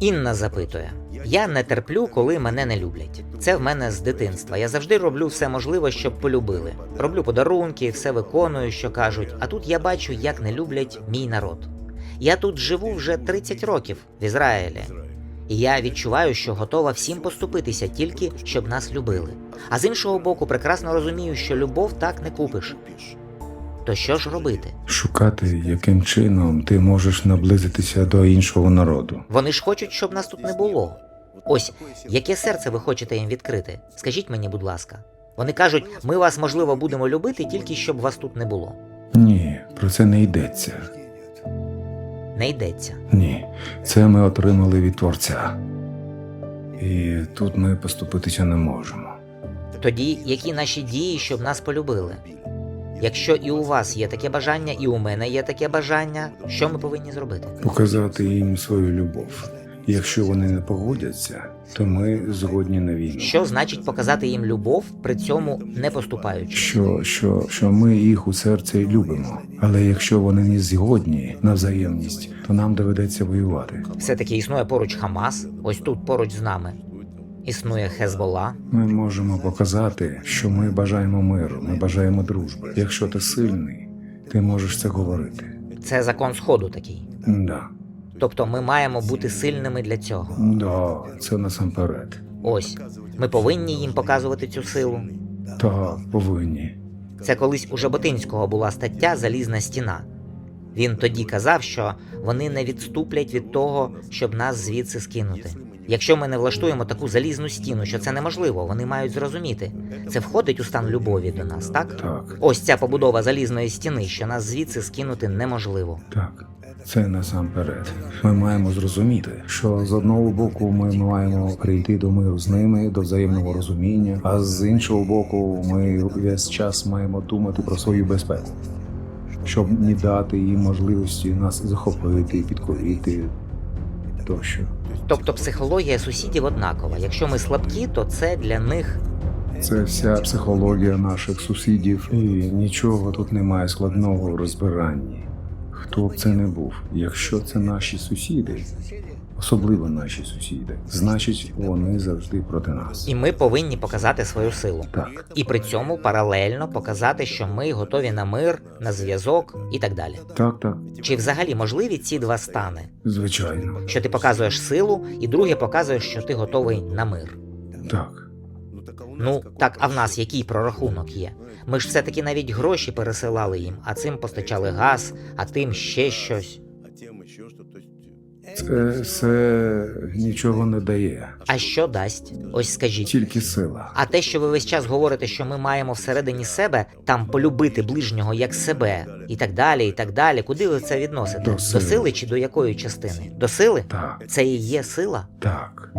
Інна запитує: я не терплю, коли мене не люблять. Це в мене з дитинства. Я завжди роблю все можливе, щоб полюбили. Роблю подарунки, все виконую, що кажуть. А тут я бачу, як не люблять мій народ. Я тут живу вже 30 років в Ізраїлі. І я відчуваю, що готова всім поступитися тільки щоб нас любили. А з іншого боку, прекрасно розумію, що любов так не купиш. То що ж робити? Шукати, яким чином ти можеш наблизитися до іншого народу. Вони ж хочуть, щоб нас тут не було. Ось яке серце ви хочете їм відкрити? Скажіть мені, будь ласка. Вони кажуть, ми вас можливо будемо любити тільки щоб вас тут не було. Ні, про це не йдеться. Не йдеться. Ні, це ми отримали від Творця. І тут ми поступитися не можемо. Тоді які наші дії, щоб нас полюбили? Якщо і у вас є таке бажання, і у мене є таке бажання, що ми повинні зробити? Показати їм свою любов. Якщо вони не погодяться, то ми згодні на війну. Що значить показати їм любов, при цьому не поступаючи? Що, що, що ми їх у серці любимо. Але якщо вони не згодні на взаємність, то нам доведеться воювати. Все-таки існує поруч Хамас, ось тут поруч з нами. Існує Хезбола. Ми можемо показати, що ми бажаємо миру, ми бажаємо дружби. Якщо ти сильний, ти можеш це говорити. Це закон Сходу такий. Да, Тобто ми маємо бути сильними для цього. да, це насамперед. Ось ми повинні їм показувати цю силу. Так, повинні. Це колись у Жаботинського була стаття Залізна стіна. Він тоді казав, що вони не відступлять від того, щоб нас звідси скинути. Якщо ми не влаштуємо таку залізну стіну, що це неможливо, вони мають зрозуміти. Це входить у стан любові до нас, так? Так, Ось ця побудова залізної стіни, що нас звідси скинути неможливо. так. Це насамперед. Ми маємо зрозуміти, що з одного боку ми маємо прийти до миру з ними, до взаємного розуміння, а з іншого боку, ми весь час маємо думати про свою безпеку, щоб не дати їм можливості нас захопити, підкорити тощо. Тобто психологія сусідів однакова. Якщо ми слабкі, то це для них Це вся психологія наших сусідів, і нічого тут немає складного у розбиранні. Хто б це не був, якщо це наші сусіди, особливо наші сусіди, значить вони завжди проти нас. і ми повинні показати свою силу. Так, І при цьому паралельно показати, що ми готові на мир, на зв'язок і так далі. так, так, Чи взагалі можливі ці два стани? звичайно, Що ти показуєш силу, і друге показуєш, що ти готовий на мир. так. Ну так, а в нас який прорахунок є? Ми ж все-таки навіть гроші пересилали їм, а цим постачали газ, а тим ще щось. Це все нічого не дає, А що дасть? Ось скажіть. тільки сила. А те, що ви весь час говорите, що ми маємо всередині себе там полюбити ближнього як себе, і так далі, і так далі. Куди ви це відносите? До До сили. сили чи до якої частини? До сили? Так, Це і є сила? так.